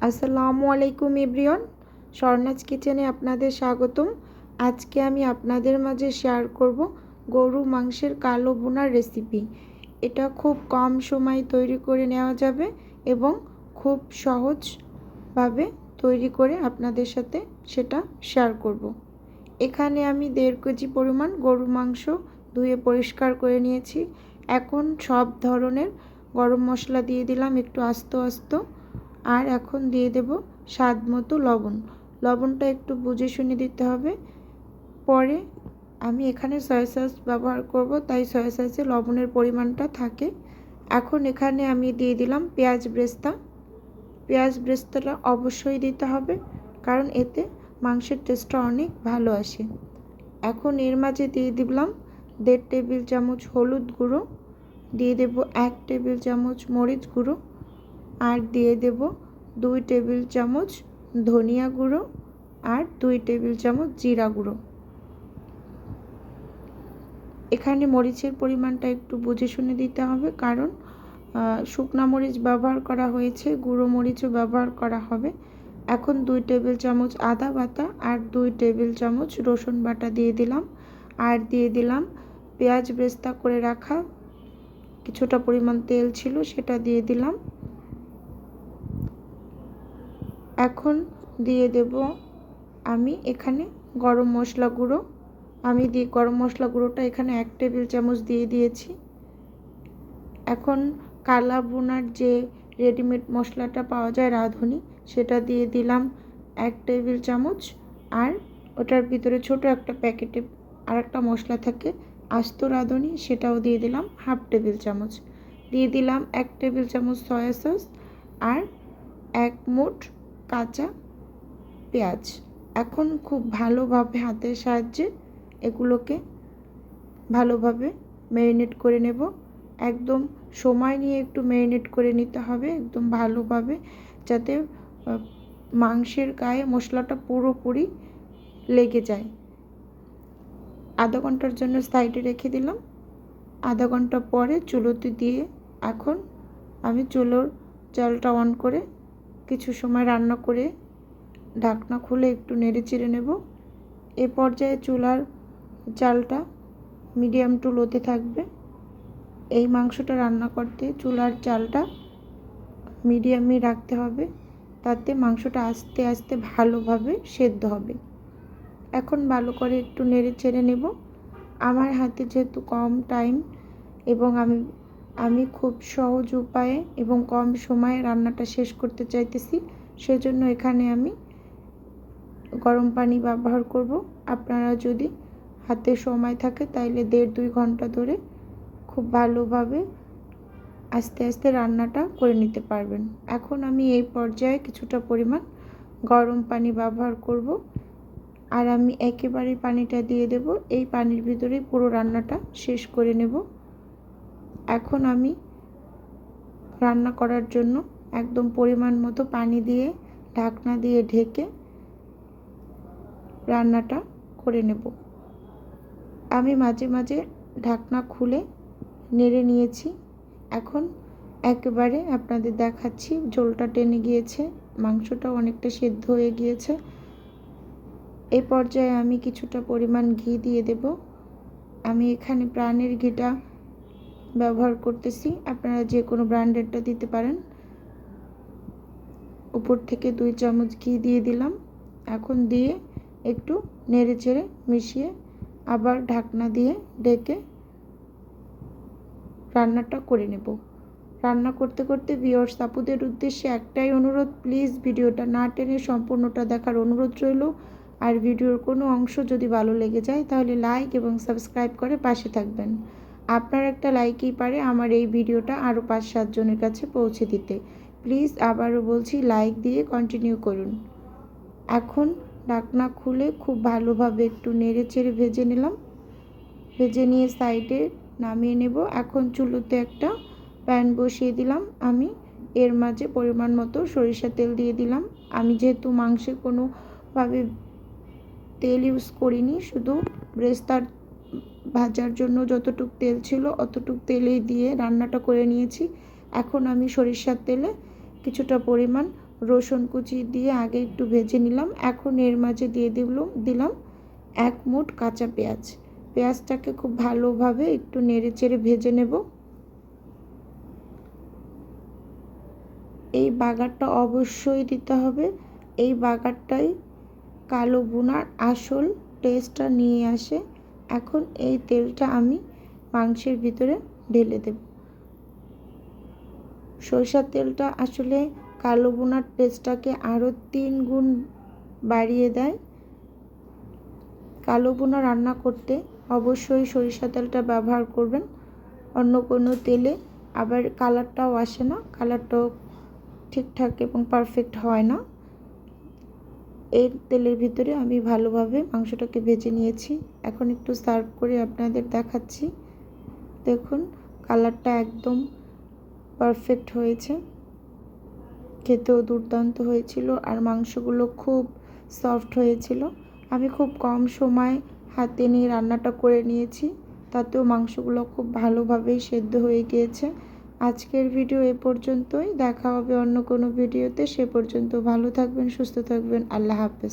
আসসালামু আলাইকুম এভরিওয়ান, স্বর্ণাজ কিচেনে আপনাদের স্বাগতম। আজকে আমি আপনাদের মাঝে শেয়ার করব গরু মাংসের কালো বোনার রেসিপি এটা খুব কম সময় তৈরি করে নেওয়া যাবে এবং খুব সহজভাবে তৈরি করে আপনাদের সাথে সেটা শেয়ার করব। এখানে আমি দেড় কেজি পরিমাণ গরু মাংস ধুয়ে পরিষ্কার করে নিয়েছি। এখন সব ধরনের গরম মশলা দিয়ে দিলাম একটু আস্ত আস্ত। আর এখন দিয়ে দেব স্বাদ মতো লবণ। লবণটা একটু বুঝে শুনে দিতে হবে। পরে আমি এখানে সয়া সস ব্যবহার করব, তাই সয়া সসে লবণের পরিমাণটা থাকে। এখন এখানে আমি দিয়ে দিলাম পেঁয়াজ ব্রেস্তা। পেঁয়াজ ব্রেস্তাটা অবশ্যই দিতে হবে, কারণ এতে মাংসের টেস্টটা অনেক ভালো আসে। এখন এর মাঝে দিয়ে দিলাম দেড় টেবিল চামচ হলুদ গুঁড়ো, দিয়ে দেব এক টেবিল চামচ মরিচ গুঁড়ো, আর দিয়ে দেব দুই টেবিল চামচ ধনিয়া গুঁড়ো আর দুই টেবিল চামচ জিরা গুঁড়ো। এখানে মরিচের পরিমাণটা একটু বুঝে শুনে দিতে হবে, কারণ শুকনা মরিচ ব্যবহার করা হয়েছে, গুঁড়ো মরিচও ব্যবহার করা হবে। এখন দুই টেবিল চামচ আদা বাটা আর দুই টেবিল চামচ রসুন বাটা দিয়ে দিলাম। আর দিয়ে দিলাম। পেঁয়াজ বেস্তা করে রাখা। কিছুটা পরিমাণ তেল ছিল, সেটা দিয়ে দিলাম। এখন দিয়ে দেব আমি এখানে গরম মশলা গুঁড়ো। আমি দিয়ে গরম মশলা গুঁড়োটা এখানে এক টেবিল চামচ দিয়ে দিয়েছি। এখন কালা বোনার যে রেডিমেড মশলাটা পাওয়া যায় রাঁধুনি, সেটা দিয়ে দিলাম এক টেবিল চামচ। আর ওটার ভিতরে ছোট একটা প্যাকেটে আর একটা মশলা থাকে আস্ত রাঁধুনি, সেটাও দিয়ে দিলাম হাফ টেবিল চামচ। দিয়ে দিলাম এক টেবিল চামচ সয়া সস আর এক মুঠ কাঁচা পেঁয়াজ। এখন খুব ভালোভাবে হাতের সাহায্যে এগুলোকে ভালোভাবে ম্যারিনেট করে নেব। একদম সময় নিয়ে একটু ম্যারিনেট করে নিতে হবে, একদম ভালোভাবে যাতে মাংসের গায়ে মশলাটা পুরোপুরি লেগে যায়। আধা ঘণ্টার জন্য সাইডে রেখে দিলাম। আধা ঘণ্টা পরে চুলোতে দিয়ে এখন আমি চুলোর জালটা অন করে কিছু সময় রান্না করে ঢাকনা খুলে একটু নেড়ে চেড়ে নেব। এ পর্যায়ে চুলার চালটা মিডিয়াম টু লোতে থাকবে। এই মাংসটা রান্না করতে চুলার চালটা মিডিয়ামই রাখতে হবে, তাতে মাংসটা আস্তে আস্তে ভালোভাবে সেদ্ধ হবে। এখন ভালো করে একটু নেড়ে চেড়ে নেব। আমার হাতে যেহেতু কম টাইম এবং আমি আমি খুব সহজ উপায়ে এবং কম সময়ে রান্নাটা শেষ করতে চাইতেছি, সেজন্য এখানে আমি গরম পানি ব্যবহার করব। আপনারা যদি হাতে সময় থাকে তাইলে দেড় দুই ঘণ্টা ধরে খুব ভালোভাবে আস্তে আস্তে রান্নাটা করে নিতে পারবেন। এখন আমি এই পর্যায়ে কিছুটা পরিমাণ গরম পানি ব্যবহার করব। আর আমি একেবারে পানিটা দিয়ে দেব। এই পানির ভিতরেই পুরো রান্নাটা শেষ করে নেব। এখন আমি রান্না করার জন্য একদম পরিমাণ মতো পানি দিয়ে ঢাকনা দিয়ে ঢেকে রান্নাটা করে নেব। আমি মাঝে মাঝে ঢাকনা খুলে নেড়ে নিয়েছি। এখন একেবারে আপনাদের দেখাচ্ছি, ঝোলটা টেনে গিয়েছে মাংসটা অনেকটা সেদ্ধ হয়ে গিয়েছে। এই পর্যায়ে আমি কিছুটা পরিমাণ ঘি দিয়ে দেব। আমি এখানে প্রাণের ঘিটা ব্যবহার করতেছি। আপনারা যে কোনো ব্র্যান্ডেডটা দিতে পারেন। উপর থেকে দুই চামচ ঘি দিয়ে দিলাম। এখন দিয়ে একটু নেড়ে চেড়ে মিশিয়ে আবার ঢাকনা দিয়ে ডেকে রান্নাটা করে নেব। রান্না করতে করতে বিয়র্স আপুদের উদ্দেশ্যে একটাই অনুরোধ প্লিজ ভিডিওটা না টেনে সম্পূর্ণটা দেখার অনুরোধ রইল। আর ভিডিওর কোনো অংশ যদি ভালো লেগে যায়, তাহলে লাইক এবং সাবস্ক্রাইব করে পাশে থাকবেন। আপনার একটা লাইকই পারে আমার এই ভিডিওটা আরও পাঁচ সাতজনের কাছে পৌঁছে দিতে। প্লিজ আবারও বলছি লাইক দিয়ে কন্টিনিউ করুন। এখন ঢাকনা খুলে খুব ভালোভাবে একটু নেড়ে চেড়ে ভেজে নিলাম। ভেজে নিয়ে সাইডে নামিয়ে নেব। এখন চুলোতে একটা প্যান বসিয়ে দিলাম আমি। এর মাঝে পরিমাণ মতো সরিষা তেল দিয়ে দিলাম। আমি যেহেতু মাংসে কোনোভাবে তেল ইউজ করিনি, শুধু ব্রেস্তার ভাজার জন্য যতটুক তেল ছিল অতটুক তেলেই দিয়ে রান্নাটা করে নিয়েছি। এখন আমি সরিষার তেলে কিছুটা পরিমাণ রসুন কুচি দিয়ে আগে একটু ভেজে নিলাম। এখন এর মাঝে দিয়ে দিলাম দিলাম এক মুঠ কাঁচা পেঁয়াজ। পেঁয়াজটাকে খুব ভালোভাবে একটু নেড়ে চেড়ে ভেজে নেব। এই বাগারটা অবশ্যই দিতে হবে। এই বাগারটাই কালো বোনার আসল টেস্টটা নিয়ে আসে। এখন এই তেলটা আমি মাংসের ভিতরে ঢেলে দেব। সরষার তেলটা আসলে কালো বোনার টেস্টটাকে আরও তিন গুণ বাড়িয়ে দেয়। কালো বোনা রান্না করতে অবশ্যই সরিষা তেলটা ব্যবহার করবেন। অন্য কোনো তেলে আবার কালারটাও আসে না। কালারটাও ঠিকঠাক এবং পারফেক্ট হয় না। এই তেলের ভিতরে আমি ভালোভাবে মাংসটাকে ভেজে নিয়েছি। এখন একটু সার্ভ করে আপনাদের দেখাচ্ছি। দেখুন, কালারটা একদম পারফেক্ট হয়েছে। খেতেও দুর্দান্ত হয়েছিল আর মাংসগুলো খুব সফট হয়েছিল। আমি খুব কম সময় হাতে নিয়ে রান্নাটা করে নিয়েছি। তাতেও মাংসগুলো খুব ভালোভাবেই সেদ্ধ হয়ে গিয়েছে। আজকের ভিডিও এ পর্যন্তই। দেখা হবে অন্য কোনো ভিডিওতে। সে পর্যন্ত ভালো থাকবেন, সুস্থ থাকবেন। আল্লাহ হাফেজ।